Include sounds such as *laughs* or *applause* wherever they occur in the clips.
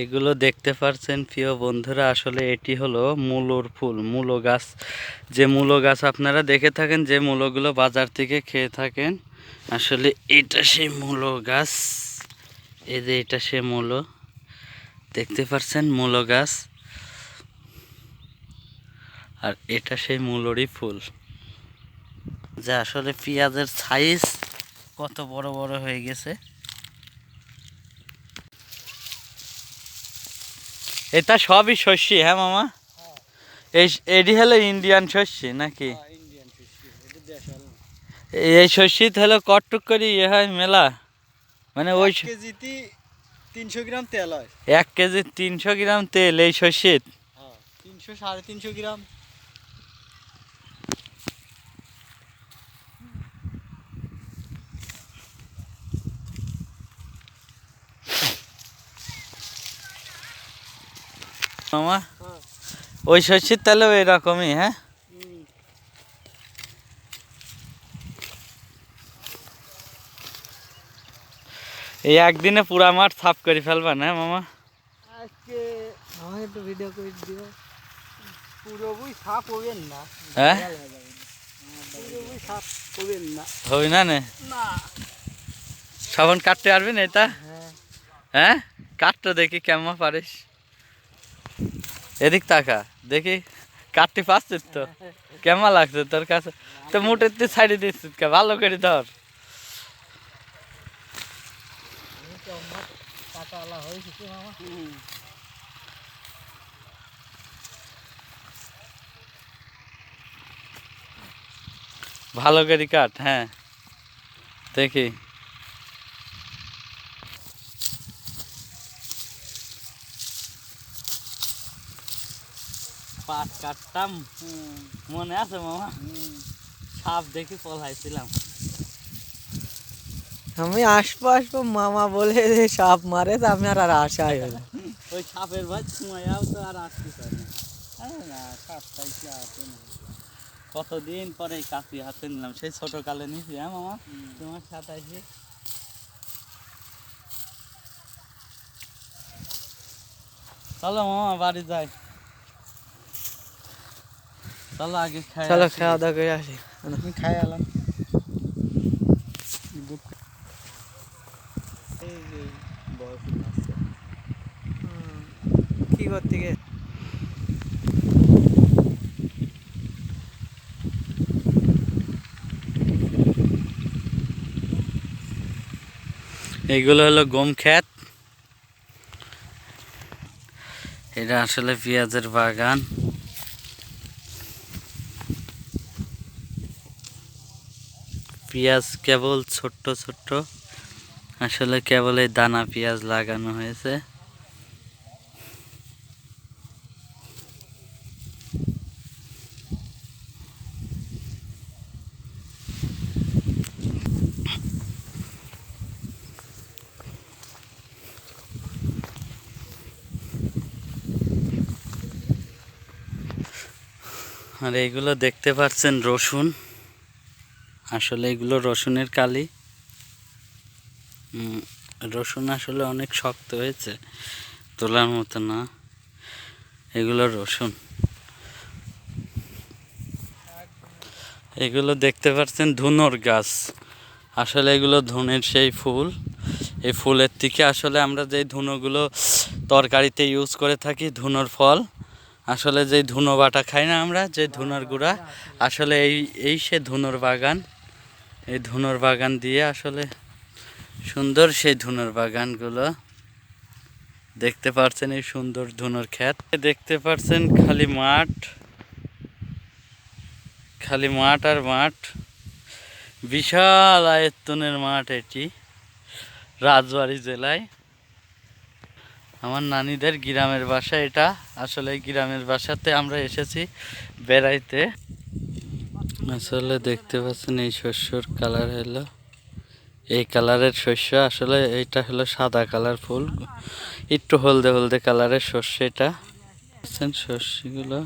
এগুলো দেখতে পাচ্ছেন প্রিয় বন্ধুরা, আসলে এটি হলো মূলোর ফুল, মূলো গাছ। যে মূলো গাছ আপনারা দেখে থাকেন, যে মূলোগুলো বাজার থেকে খেয়ে থাকেন, আসলে এটা সেই মূলো গাছ। এই যে এটা সে মূলো, দেখতে পাচ্ছেন মূলো গাছ? আর এটা সেই মূলোরই ফুল। যে আসলে পেঁয়াজের সাইজ কত বড় বড় হয়ে গেছে। এটা সবই শস্যি হ্যাঁ মামা? এই এটি হলো ইন্ডিয়ান শস্যি নাকি? দেশাল। এই শস্যি হলো কটটুক করে ইয়ে হয় মেলা। মানে ওই কেজিতে তিনশো গ্রাম তেল হয়। এক কেজি তিনশো গ্রাম তেল এই শস্যিত হ্যাঁ তিনশো সাড়ে তিনশো গ্রাম। মামা? ওই শস্যির তাহলে ওই রকমই হ্যাঁ? এই একদিনে পুরা মাঠ সাফ করে ফেলবা না মামা? আজকে আমার একটু ভিডিও করে দিও। পুরোপুরি সাফ হবেন না। হ্যাঁ? পুরোপুরি সাফ হবেন না। হই না না? সাবন কাটতে পারবেন এটা? হ্যাঁ। হ্যাঁ? কাটতে দেখি কেমন পারিস। এদিক তাকা, দেখি কাটতে পারছিস তো? কেমন লাগছে তোর কাছে? তো মুটের তুই ছাড়ি দিচ্ছিস কে, ভালো করে ধর। আমি তো আমার কাটালা হয়েছে মামা ভালো করে কাট হ্যাঁ। দেখি। পাট কাটতাম। মনে আছে মামা? সাপ দেখি পলাইছিলাম। আমি আসব আসব মামা বলে যে সাপ মারে তো আমি আর আর আশাই হলো *laughs* ওই সাপের ভাই সময় তো আর আসতে পারি না। সাপ পাইছি আসে না? কতদিন পরে কাশি হাতে নিলাম। সেই ছোট কালে নিয়েছি হ্যাঁ মামা? তোমার সাথে চলো মামা বাড়ি যাই। চলো আগে খাই চলো খাওয়া দাওয়া করে আসি। আমি খাই আলাম। কি করতে গে? এইগুলো হলো গম ক্ষেত। এটা আসলে পেঁয়াজের বাগান। পেঁয়াজ কেবল ছোট্ট ছোট্ট। আসলে কেবল এই দানা পেঁয়াজ লাগানো হয়েছে। আর এইগুলো দেখতে পাচ্ছেন রসুন। আসলে এগুলো রসুনের কালি। রসুন আসলে অনেক শক্ত হয়েছে, তোলার মতো না। এগুলো রসুন। এগুলো দেখতে পাচ্ছেন ধুনোর গাছ। আসলে এগুলো ধুনের সেই ফুল। এই ফুলের থেকে আসলে আমরা যেই ধুনোগুলো তরকারিতে ইউজ করে থাকি, ধুনোর ফল, আসলে যেই ধুনো বাটা খাই না আমরা, যে ধুনোর গুঁড়া, আসলে এই এই সে ধুনোর বাগান। এই ধুনোর বাগান দিয়ে আসলে সুন্দর সেই ধুনোর বাগানগুলো। দেখতে পাচ্ছেন এই সুন্দর ধুনোর ক্ষেত। দেখতে পাচ্ছেন খালি মাঠ। খালি মাঠ আর মাঠ। বিশাল আয়তনের মাঠ এটি রাজবাড়ি জেলায়। আমার নানিদের গ্রামের বাসা এটা। আসলে গ্রামের বাসাতে আমরা এসেছি বেড়াইতে। আসলে দেখতে পাচ্ছেন এই শস্যর কালার হলো। এই কালারের শস্য আসলে এইটা হলো সাদা কালার ফুল। একটু হলদে হলদে কালারের শস্য এটা। শস্যগুলো।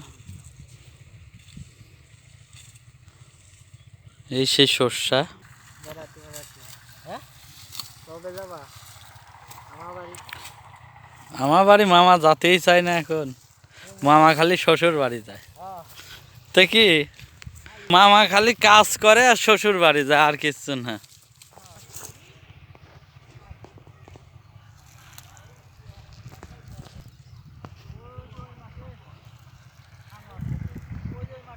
এই সেই শস্যা। আমার বাড়ি মামা যেতেই চায় না এখন। মামা খালি শ্বশুর বাড়ি যায়। তো কি? মামা খালি কাজ করে আর শ্বশুর বাড়ি যায় আর কিচ্ছু না।